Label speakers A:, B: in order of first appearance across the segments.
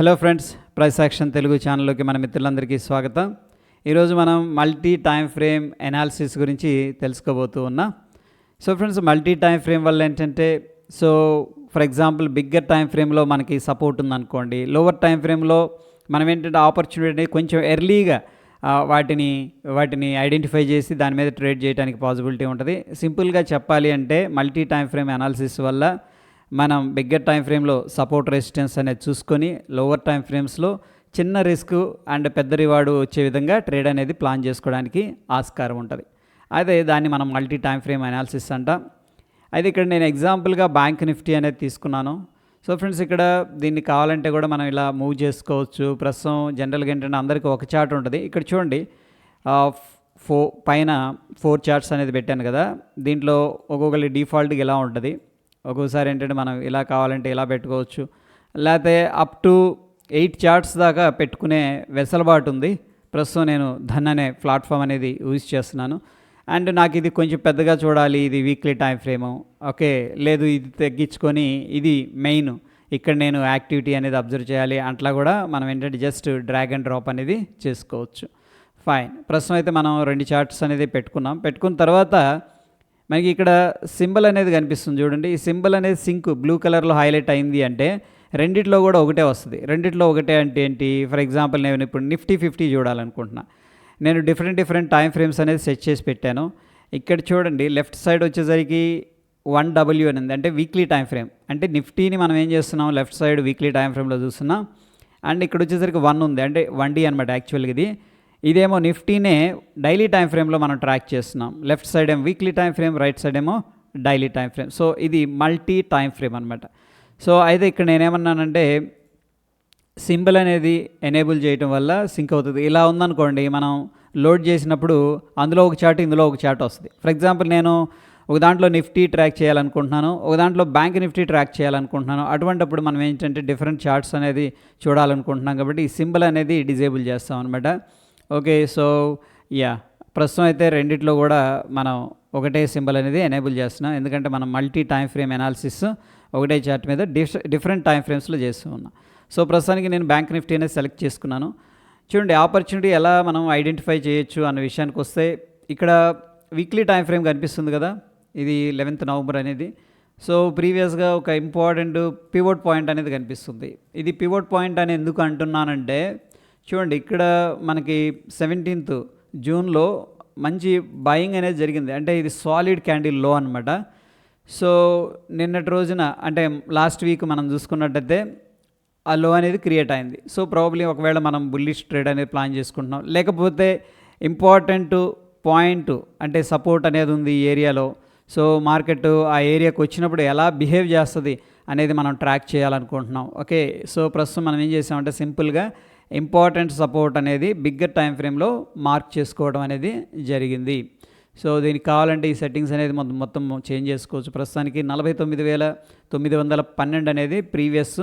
A: Hello friends price action Telugu ఛానల్లోకి మన మిత్రులందరికీ స్వాగతం. ఈరోజు మనం మల్టీ టైం ఫ్రేమ్ ఎనాలిసిస్ గురించి తెలుసుకోబోతూ ఉన్నా. So friends multi time frame వల్ల ఏంటంటే so for example bigger time ఫ్రేమ్లో మనకి సపోర్ట్ ఉందనుకోండి లోవర్ టైం ఫ్రేమ్లో మనం ఏంటంటే ఆపర్చునిటీ కొంచెం ఎర్లీగా వాటిని వాటిని ఐడెంటిఫై చేసి దాని మీద ట్రేడ్ చేయడానికి పాసిబిలిటీ ఉంటుంది. సింపుల్గా చెప్పాలి అంటే మల్టీ టైం ఫ్రేమ్ అనాలిసిస్ వల్ల మనం బిగ్గర్ టైం ఫ్రేమ్లో సపోర్ట్ రెసిస్టెన్స్ అనేది చూసుకొని లోవర్ టైం ఫ్రేమ్స్లో చిన్న రిస్క్ అండ్ పెద్ద రివార్డు వచ్చే విధంగా ట్రేడ్ అనేది ప్లాన్ చేసుకోవడానికి ఆస్కారం ఉంటుంది. అయితే దాన్ని మనం మల్టీ టైం ఫ్రేమ్ అనాలిసిస్ అంటాం. అయితే ఇక్కడ నేను ఎగ్జాంపుల్గా బ్యాంక్ నిఫ్టీ అనేది తీసుకున్నాను. సో ఫ్రెండ్స్ ఇక్కడ దీన్ని కావాలంటే కూడా మనం ఇలా మూవ్ చేసుకోవచ్చు. ప్రస్తుతం జనరల్గా ఏంటంటే అందరికీ ఒక చార్ట్ ఉంటుంది. ఇక్కడ చూడండి. ఫో పైన ఫోర్ చార్ట్స్ అనేది పెట్టాను కదా. దీంట్లో ఒక్కొక్కరి డిఫాల్ట్గా ఇలా ఉంటుంది? ఒక్కోసారి ఏంటంటే మనం ఇలా కావాలంటే ఇలా పెట్టుకోవచ్చు. లేకపోతే అప్ టు ఎయిట్ చార్ట్స్ దాకా పెట్టుకునే వెసలుబాటు ఉంది. ప్రస్తుతం నేను ధన్ అనే ప్లాట్ఫామ్ అనేది యూజ్ చేస్తున్నాను. అండ్ నాకు ఇది కొంచెం పెద్దగా చూడాలి. ఇది వీక్లీ టైం ఫ్రేము ఓకే లేదు ఇది తగ్గించుకొని ఇది మెయిన్ ఇక్కడ నేను యాక్టివిటీ అనేది అబ్జర్వ్ చేయాలి. అట్లా కూడా మనం ఏంటంటే జస్ట్ డ్రాగ్ అండ్ డ్రాప్ అనేది చేసుకోవచ్చు. ఫైన్ ప్రస్తుతం అయితే మనం రెండు చార్ట్స్ అనేది పెట్టుకున్నాం. పెట్టుకున్న తర్వాత మనకి ఇక్కడ సింబల్ అనేది కనిపిస్తుంది చూడండి. ఈ సింబల్ అనేది సింక్ బ్లూ కలర్లో హైలైట్ అయింది అంటే రెండిట్లో కూడా ఒకటే వస్తుంది. రెండిట్లో ఒకటే అంటే ఏంటి? ఫర్ ఎగ్జాంపుల్ నేను ఇప్పుడు నిఫ్టీ ఫిఫ్టీ చూడాలనుకుంటున్నా. నేను డిఫరెంట్ డిఫరెంట్ టైం ఫ్రేమ్స్ అనేది సెట్ చేసి పెట్టాను. ఇక్కడ చూడండి లెఫ్ట్ సైడ్ వచ్చేసరికి వన్ డబ్ల్యూ అని ఉంది. అంటే వీక్లీ టైం ఫ్రేమ్. అంటే నిఫ్టీని మనం ఏం చేస్తున్నాం? లెఫ్ట్ సైడ్ వీక్లీ టైం ఫ్రేమ్లో చూస్తున్నాం. అండ్ ఇక్కడ వచ్చేసరికి వన్ ఉంది. అంటే వన్ డి అనమాట యాక్చువల్గా ఇది. ఇదేమో నిఫ్టీనే డైలీ టైం ఫ్రేమ్లో మనం ట్రాక్ చేస్తున్నాం. లెఫ్ట్ సైడ్ ఏమో weekly time frame right side ఏమో డైలీ టైం ఫ్రేమ్. సో ఇది మల్టీ టైం ఫ్రేమ్ అనమాట సో అయితే ఇక్కడ నేనేమన్నానంటే సింబల్ అనేది ఎనేబుల్ చేయటం వల్ల సింక్ అవుతుంది. ఇలా ఉందనుకోండి మనం లోడ్ చేసినప్పుడు అందులో ఒక చాటు ఇందులో ఒక చాట్ వస్తుంది. ఫర్ ఎగ్జాంపుల్ నేను ఒక దాంట్లో నిఫ్టీ ట్రాక్ చేయాలనుకుంటున్నాను ఒక దాంట్లో బ్యాంక్ నిఫ్టీ ట్రాక్ చేయాలనుకుంటున్నాను. అటువంటిప్పుడు మనం ఏంటంటే డిఫరెంట్ చార్ట్స్ అనేది చూడాలనుకుంటున్నాం కాబట్టి ఈ సింబల్ అనేది డిజేబుల్ చేస్తాం అనమాట ఓకే సో యా. ప్రస్తుతం అయితే రెండిట్లో కూడా మనం ఒకటే సింబల్ అనేది ఎనేబుల్ చేస్తున్నాం. ఎందుకంటే మనం మల్టీ టైం ఫ్రేమ్ ఎనాలిసిస్ ఒకటే చార్ట్ మీద డిఫ్ డిఫరెంట్ టైం ఫ్రేమ్స్లో చేస్తూ ఉన్నాం. సో ప్రస్తుతానికి నేను బ్యాంక్ నిఫ్టీ అనేది సెలెక్ట్ చేసుకున్నాను. చూడండి ఆపర్చునిటీ ఎలా మనం ఐడెంటిఫై చేయొచ్చు అన్న విషయానికి వస్తే ఇక్కడ వీక్లీ టైం ఫ్రేమ్ కనిపిస్తుంది కదా ఇది లెవెన్త్ నవంబర్ అనేది. సో ప్రీవియస్గా ఒక ఇంపార్టెంట్ పివోట్ పాయింట్ అనేది కనిపిస్తుంది. ఇది పివోట్ పాయింట్ అని ఎందుకు అంటున్నానంటే చూడండి ఇక్కడ మనకి సెవెంటీన్త్ జూన్లో మంచి బయింగ్ అనేది జరిగింది. అంటే ఇది సాలిడ్ క్యాండిల్లో అనమాట సో నిన్నటి రోజున అంటే లాస్ట్ వీక్ మనం చూసుకున్నట్టయితే ఆ లో అనేది క్రియేట్ అయింది. సో ప్రాబ్లీ ఒకవేళ మనం బుల్లిష్ ట్రేడ్ అనేది ప్లాన్ చేసుకుంటున్నాం. లేకపోతే ఇంపార్టెంట్ పాయింట్ అంటే సపోర్ట్ అనేది ఉంది ఈ ఏరియాలో. సో మార్కెట్ ఆ ఏరియాకి వచ్చినప్పుడు ఎలా బిహేవ్ చేస్తుంది అనేది మనం ట్రాక్ చేయాలనుకుంటున్నాం. ఓకే సో ప్రస్తుతం మనం ఏం చేసామంటే సింపుల్గా ఇంపార్టెంట్ సపోర్ట్ అనేది బిగ్గర్ టైం ఫ్రేమ్లో మార్క్ చేసుకోవడం అనేది జరిగింది. సో దీనికి కావాలంటే ఈ సెట్టింగ్స్ అనేది మొత్తం మొత్తం చేంజ్ చేసుకోవచ్చు. ప్రస్తుతానికి నలభై తొమ్మిది వేల తొమ్మిది వందల పన్నెండు అనేది ప్రీవియస్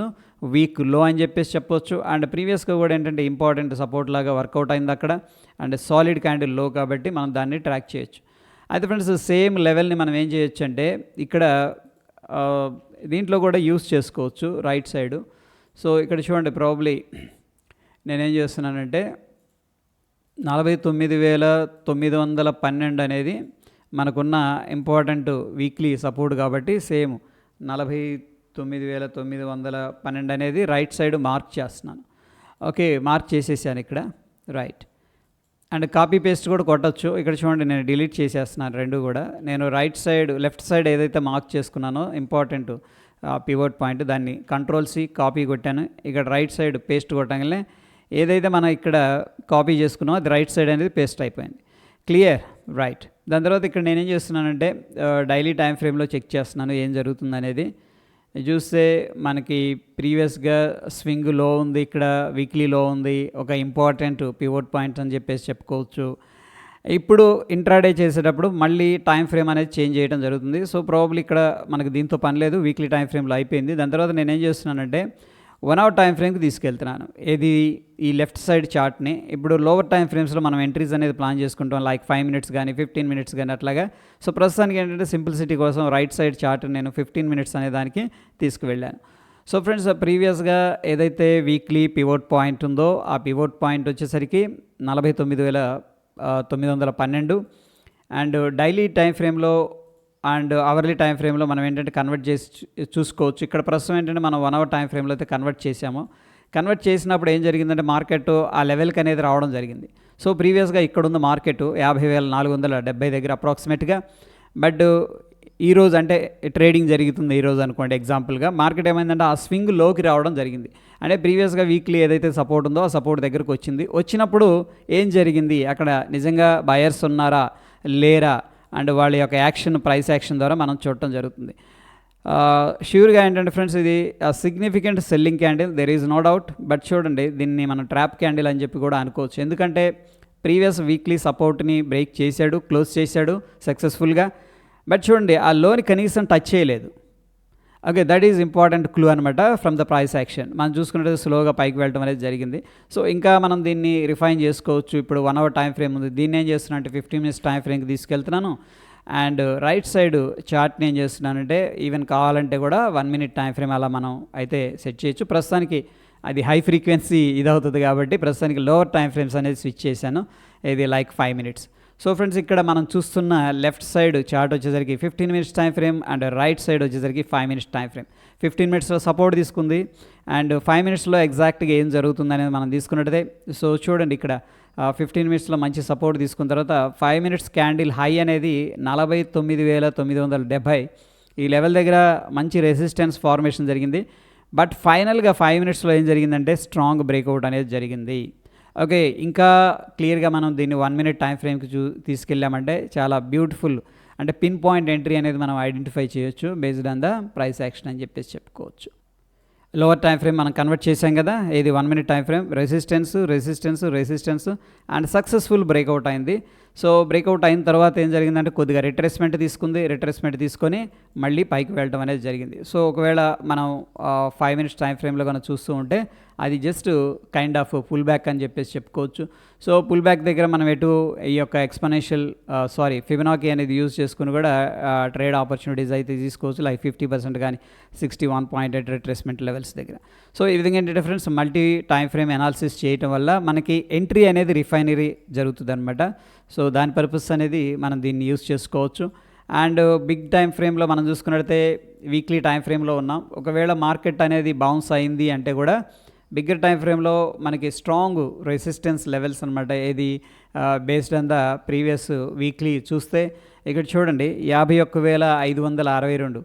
A: వీక్లో అని చెప్పేసి చెప్పొచ్చు. అండ్ ప్రీవియస్గా కూడా ఏంటంటే ఇంపార్టెంట్ సపోర్ట్ లాగా వర్కౌట్ అయింది అక్కడ. అండ్ సాలిడ్ క్యాండిల్లో కాబట్టి మనం దాన్ని ట్రాక్ చేయొచ్చు. అయితే ఫ్రెండ్స్ సేమ్ లెవెల్ని మనం ఏం చేయొచ్చు అంటే ఇక్కడ దీంట్లో కూడా యూస్ చేసుకోవచ్చు రైట్ సైడ్. సో ఇక్కడ చూడండి ప్రాబ్లీ నేనేం చేస్తున్నానంటే నలభై తొమ్మిది వేల తొమ్మిది వందల పన్నెండు అనేది మనకున్న ఇంపార్టెంట్ వీక్లీ సపోర్ట్ కాబట్టి సేమ్ నలభై తొమ్మిది వేల తొమ్మిది వందల పన్నెండు అనేది రైట్ సైడ్ మార్క్ చేస్తున్నాను. ఓకే మార్క్ చేసేసాను ఇక్కడ. రైట్. అండ్ కాపీ పేస్ట్ కూడా కొట్టచ్చు. ఇక్కడ చూడండి నేను డిలీట్ చేసేస్తున్నాను రెండు కూడా. నేను రైట్ సైడ్ లెఫ్ట్ సైడ్ ఏదైతే మార్క్ చేసుకున్నానో ఇంపార్టెంట్ పివోట్ పాయింట్ దాన్ని కంట్రోల్ సి కాపీ కొట్టాను. ఇక్కడ రైట్ సైడ్ పేస్ట్ కొట్టగానే ఏదైతే మనం ఇక్కడ కాపీ చేసుకున్నామో అది రైట్ సైడ్ అనేది పేస్ట్ అయిపోయింది. క్లియర్? రైట్. దాని తర్వాత ఇక్కడ నేనేం చేస్తున్నానంటే డైలీ టైం ఫ్రేమ్లో చెక్ చేస్తున్నాను ఏం జరుగుతుంది అనేది. చూస్తే మనకి ప్రీవియస్గా స్వింగ్లో ఉంది ఇక్కడ వీక్లీ లో ఉంది ఒక ఇంపార్టెంట్ పివోట్ పాయింట్ అని చెప్పేసి చెప్పుకోవచ్చు. ఇప్పుడు ఇంట్రాడే చేసేటప్పుడు మళ్ళీ టైం ఫ్రేమ్ అనేది చేంజ్ చేయడం జరుగుతుంది. సో ప్రాబ్లీ ఇక్కడ మనకి దీంతో పని లేదు వీక్లీ టైం ఫ్రేమ్లో అయిపోయింది. దాని తర్వాత నేను ఏం చేస్తున్నానంటే వన్ అవర్ టైం ఫ్రేమ్కి తీసుకెళ్తున్నాను. ఏది ఈ లెఫ్ట్ సైడ్ చార్ట్ని ఇప్పుడు లోవర్ టైం ఫ్రేమ్స్లో మనం ఎంట్రీస్ అనేది ప్లాన్ చేసుకుంటాం. లైక్ ఫైవ్ మినిట్స్ కానీ ఫిఫ్టీన్ మినిట్స్ కానీ అట్లాగా. సో ప్రస్తుతానికి ఏంటంటే సింప్లిసిటీ కోసం రైట్ సైడ్ చార్ట్ నేను ఫిఫ్టీన్ మినిట్స్ అనే దానికి తీసుకువెళ్ళాను. సో ఫ్రెండ్స్ ప్రీవియస్గా ఏదైతే వీక్లీ పివోట్ పాయింట్ ఉందో ఆ పివోట్ పాయింట్ వచ్చేసరికి నలభై తొమ్మిది వేల తొమ్మిది వందల పన్నెండు. అండ్ డైలీ టైం ఫ్రేమ్లో అండ్ అవర్లీ టైం ఫ్రేమ్లో మనం ఏంటంటే కన్వర్ట్ చేసి చూసుకోవచ్చు. ఇక్కడ ప్రస్తుతం ఏంటంటే మనం వన్ అవర్ టైం ఫ్రేమ్లో అయితే కన్వర్ట్ చేసాము కన్వర్ట్ చేసినప్పుడు ఏం జరిగిందంటే మార్కెట్ ఆ లెవెల్కి అనేది రావడం జరిగింది. సో ప్రీవియస్గా ఇక్కడున్న మార్కెట్ యాభై వేల నాలుగు వందల డెబ్బై దగ్గర అప్రాక్సిమేట్గా బట్ ఈరోజు అంటే ట్రేడింగ్ జరుగుతుంది ఈ రోజు అనుకోండి ఎగ్జాంపుల్గా మార్కెట్ ఏమైందంటే ఆ స్వింగ్లోకి రావడం జరిగింది. అంటే ప్రీవియస్గా వీక్లీ ఏదైతే సపోర్ట్ ఉందో ఆ సపోర్ట్ దగ్గరకు వచ్చింది. వచ్చినప్పుడు ఏం జరిగింది? అక్కడ నిజంగా బయర్స్ ఉన్నారా? లేరా? అండ్ వాళ్ళ యొక్క యాక్షన్ ప్రైస్ యాక్షన్ ద్వారా మనం చూడటం జరుగుతుంది. ష్యూర్గా ఏంటంటే ఫ్రెండ్స్ ఇది significant selling candle there is no doubt but చూడండి దీన్ని మనం ట్రాప్ క్యాండిల్ అని చెప్పి కూడా అనుకోవచ్చు. ఎందుకంటే ప్రీవియస్ వీక్లీ సపోర్ట్ని బ్రేక్ చేశాడు క్లోజ్ చేశాడు సక్సెస్ఫుల్గా. బట్ చూడండి ఆ లోని కనీసం టచ్ చేయలేదు. Okay that is important clue అనమాట ఫ్రమ్ ద ప్రైస్ యాక్షన్ మనం చూసుకున్నట్టు స్లోగా పైకి వెళ్ళడం అనేది జరిగింది. సో ఇంకా మనం దీన్ని రిఫైన్ చేసుకోవచ్చు. ఇప్పుడు వన్ అవర్ టైం ఫ్రేమ్ ఉంది. దీన్ని ఏం చేస్తున్నా అంటే ఫిఫ్టీన్ మినిట్స్ టైం ఫ్రేమ్కి తీసుకెళ్తున్నాను. అండ్ రైట్ సైడ్ చార్ట్ని ఏం చేస్తున్నానంటే ఈవెన్ కావాలంటే కూడా వన్ మినిట్ టైం ఫ్రేమ్ అలా మనం అయితే సెట్ చేయొచ్చు. ప్రస్తుతానికి అది హై ఫ్రీక్వెన్సీ ఇదవుతుంది కాబట్టి ప్రస్తుతానికి లోవర్ టైం ఫ్రేమ్స్ అనేది స్విచ్ చేశాను. ఇది like five minutes so friends ఇక్కడ మనం చూస్తున్న లెఫ్ట్ సైడ్ చార్ట్ వచ్చేసరికి fifteen minutes time frame and right side వచ్చేసరికి five minutes time frame fifteen మినిట్స్లో సపోర్ట్ తీసుకుంది అండ్ ఫైవ్ మినిట్స్లో ఎగ్జాక్ట్గా ఏం జరుగుతుంది అనేది మనం తీసుకున్నట్టే సో చూడండి ఇక్కడ ఫిఫ్టీన్ మినిట్స్లో మంచి సపోర్ట్ తీసుకున్న తర్వాత ఫైవ్ మినిట్స్ క్యాండిల్ హై అనేది నలభై తొమ్మిది వేల తొమ్మిది వందల డెబ్భై. ఈ లెవెల్ దగ్గర మంచి రెసిస్టెన్స్ ఫార్మేషన్ జరిగింది. బట్ ఫైనల్గా ఫైవ్ మినిట్స్లో ఏం జరిగిందంటే స్ట్రాంగ్ బ్రేక్అవుట్ అనేది జరిగింది. ఓకే ఇంకా క్లియర్గా మనం దీన్ని వన్ మినిట్ టైం ఫ్రేమ్కి చూ తీసుకెళ్ళామంటే చాలా బ్యూటిఫుల్ అంటే పిన్ పాయింట్ ఎంట్రీ అనేది మనం ఐడెంటిఫై చేయొచ్చు based on the price action అని చెప్పేసి చెప్పుకోవచ్చు. లోవర్ టైం ఫ్రేమ్ మనం కన్వర్ట్ చేసాం కదా ఇది one minute time frame? Resistance resistance resistance and successful breakout అయింది. సో బ్రేక్అవుట్ అయిన తర్వాత ఏం జరిగిందంటే కొద్దిగా రిట్రేస్మెంట్ తీసుకుంది. రిట్రెస్మెంట్ తీసుకొని మళ్ళీ పైకి వెళ్ళడం అనేది జరిగింది. సో ఒకవేళ మనం ఫైవ్ మినిట్స్ టైం ఫ్రేమ్లో కనుక చూస్తూ ఉంటే అది just kind of pull back అని చెప్పేసి చెప్పుకోవచ్చు. సో పుల్ బ్యాక్ దగ్గర మనం ఎటు ఈ యొక్క ఎక్స్పనెన్షియల్ సారీ ఫిబినాకీ అనేది యూజ్ చేసుకుని కూడా ట్రేడ్ ఆపర్చునిటీస్ అయితే తీసుకోవచ్చు. లైక్ ఫిఫ్టీ పర్సెంట్ కానీ sixty one point eight retracement levels దగ్గర. సో ఈ విధంగా ఏంటంటే friends multi time frame analysis చేయటం వల్ల మనకి ఎంట్రీ అనేది రిఫైనరీ జరుగుతుంది అనమాట సో దాని పర్పస్ అనేది మనం దీన్ని యూస్ చేసుకోవచ్చు. అండ్ బిగ్ టైం ఫ్రేమ్లో మనం చూసుకున్నట్లయితే వీక్లీ టైం ఫ్రేమ్లో ఉన్నాం. ఒకవేళ మార్కెట్ అనేది బౌన్స్ అయింది అంటే కూడా బిగ్గర్ టైం ఫ్రేమ్లో మనకి స్ట్రాంగ్ రెసిస్టెన్స్ లెవెల్స్ అనమాట ఏది based on the previous weekly చూస్తే ఇక్కడ చూడండి యాభై ఒక్క వేల ఐదు వందల అరవై రెండు.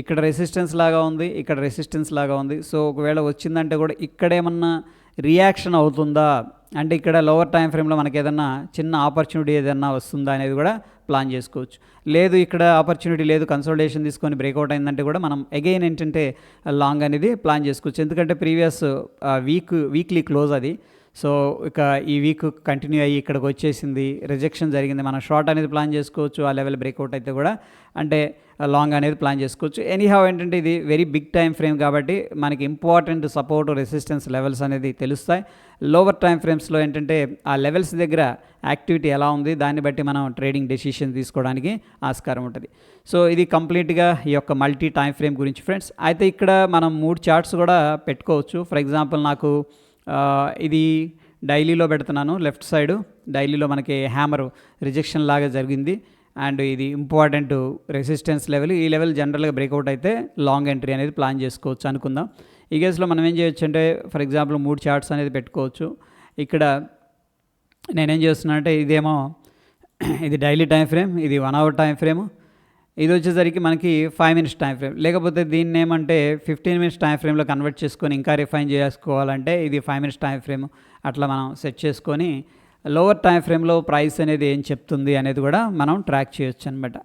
A: ఇక్కడ రెసిస్టెన్స్ లాగా ఉంది ఇక్కడ రెసిస్టెన్స్ లాగా ఉంది. సో ఒకవేళ వచ్చిందంటే కూడా ఇక్కడేమన్నా రియాక్షన్ అవుతుందా? అంటే ఇక్కడ లోవర్ టైం ఫ్రేమ్లో మనకి ఏదన్నా చిన్న ఆపర్చునిటీ ఏదన్నా వస్తుందా అనేది కూడా ప్లాన్ చేసుకోవచ్చు. లేదు ఇక్కడ ఆపర్చునిటీ లేదు కన్సల్టేషన్ తీసుకొని బ్రేక్అవుట్ అయిందంటే కూడా మనం అగైన్ ఏంటంటే లాంగ్ అనేది ప్లాన్ చేసుకోవచ్చు. ఎందుకంటే ప్రీవియస్ వీక్ వీక్లీ క్లోజ్ అది. సో ఇక ఈ వీక్ కంటిన్యూ అయ్యి ఇక్కడికి వచ్చేసింది. రిజెక్షన్ జరిగింది. మనం షార్ట్ అనేది ప్లాన్ చేసుకోవచ్చు. ఆ లెవెల్ బ్రేక్అవుట్ అయితే కూడా. అంటే లాంగ్ అనేది ప్లాన్ చేసుకోవచ్చు. ఎనీహావ్ ఏంటంటే ఇది వెరీ బిగ్ టైం ఫ్రేమ్ కాబట్టి మనకి ఇంపార్టెంట్ సపోర్ట్ రెసిస్టెన్స్ లెవెల్స్ అనేది తెలుస్తాయి. లోవర్ టైం ఫ్రేమ్స్లో ఏంటంటే ఆ లెవెల్స్ దగ్గర యాక్టివిటీ ఎలా ఉంది? దాన్ని బట్టి మనం ట్రేడింగ్ డెసిషన్ తీసుకోవడానికి ఆస్కారం ఉంటుంది. సో ఇది కంప్లీట్గా ఈ యొక్క మల్టీ టైం ఫ్రేమ్ గురించి ఫ్రెండ్స్ అయితే ఇక్కడ మనం మూడు చార్ట్స్ కూడా పెట్టుకోవచ్చు. ఫర్ ఎగ్జాంపుల్ నాకు ఇది డైలీలో పెడుతున్నాను లెఫ్ట్ సైడ్. డైలీలో మనకి హ్యామర్ రిజెక్షన్ లాగా జరిగింది. అండ్ ఇది ఇంపార్టెంట్ రెసిస్టెన్స్ లెవెల్. ఈ లెవెల్ జనరల్గా బ్రేక్అవుట్ అయితే లాంగ్ ఎంట్రీ అనేది ప్లాన్ చేసుకోవచ్చు అనుకుందాం. ఈ కేసులో మనం ఏం చేయొచ్చు అంటే ఫర్ ఎగ్జాంపుల్ మూడు చార్ట్స్ అనేది పెట్టుకోవచ్చు. ఇక్కడ నేనేం చేస్తున్నానంటే ఇదేమో ఇది డైలీ టైం ఫ్రేమ్ ఇది వన్ అవర్ టైం ఫ్రేమ్. ఇది వచ్చేసరికి మనకి ఫైవ్ మినిట్స్ టైం ఫ్రేమ్ లేకపోతే దీన్ని ఏమంటే ఫిఫ్టీన్ మినిట్స్ టైం ఫ్రేమ్లో కన్వర్ట్ చేసుకొని ఇంకా రిఫైన్ చేసుకోవాలంటే ఇది ఫైవ్ మినిట్స్ టైం ఫ్రేమ్ అట్లా మనం సెట్ చేసుకొని లోవర్ టైం ఫ్రేమ్లో ప్రైస్ అనేది ఏం చెప్తుంది అనేది కూడా మనం ట్రాక్ చేయొచ్చు అనమాట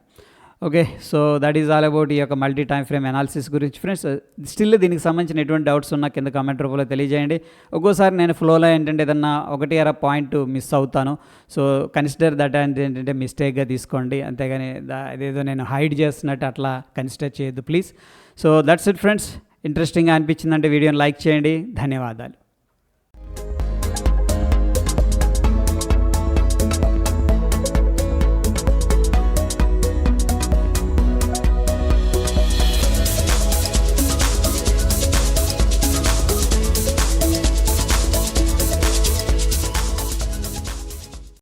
A: okay so that is all about ఈ యొక్క మల్టీ టైం ఫ్రేమ్ అనాలిసిస్ గురించి. ఫ్రెండ్స్ స్టిల్ uh, దీనికి సంబంధించిన ఎటువంటి డౌట్స్ ఉన్నా కింద కామెంట్ రూపంలో తెలియజేయండి. ఒక్కోసారి నేను ఫ్లోలో ఏంటంటే ఏదన్నా ఒకటి అర పాయింట్ మిస్ అవుతాను. సో కన్సిడర్ దట్ అంటే ఏంటంటే మిస్టేక్గా తీసుకోండి. అంతేగాని అదేదో నేను హైడ్ చేస్తున్నట్టు అట్లా కన్సిడర్ చేయొద్దు please so that's it friends ఇంట్రెస్టింగ్గా అనిపించిందంటే వీడియోని లైక్ చేయండి. ధన్యవాదాలు.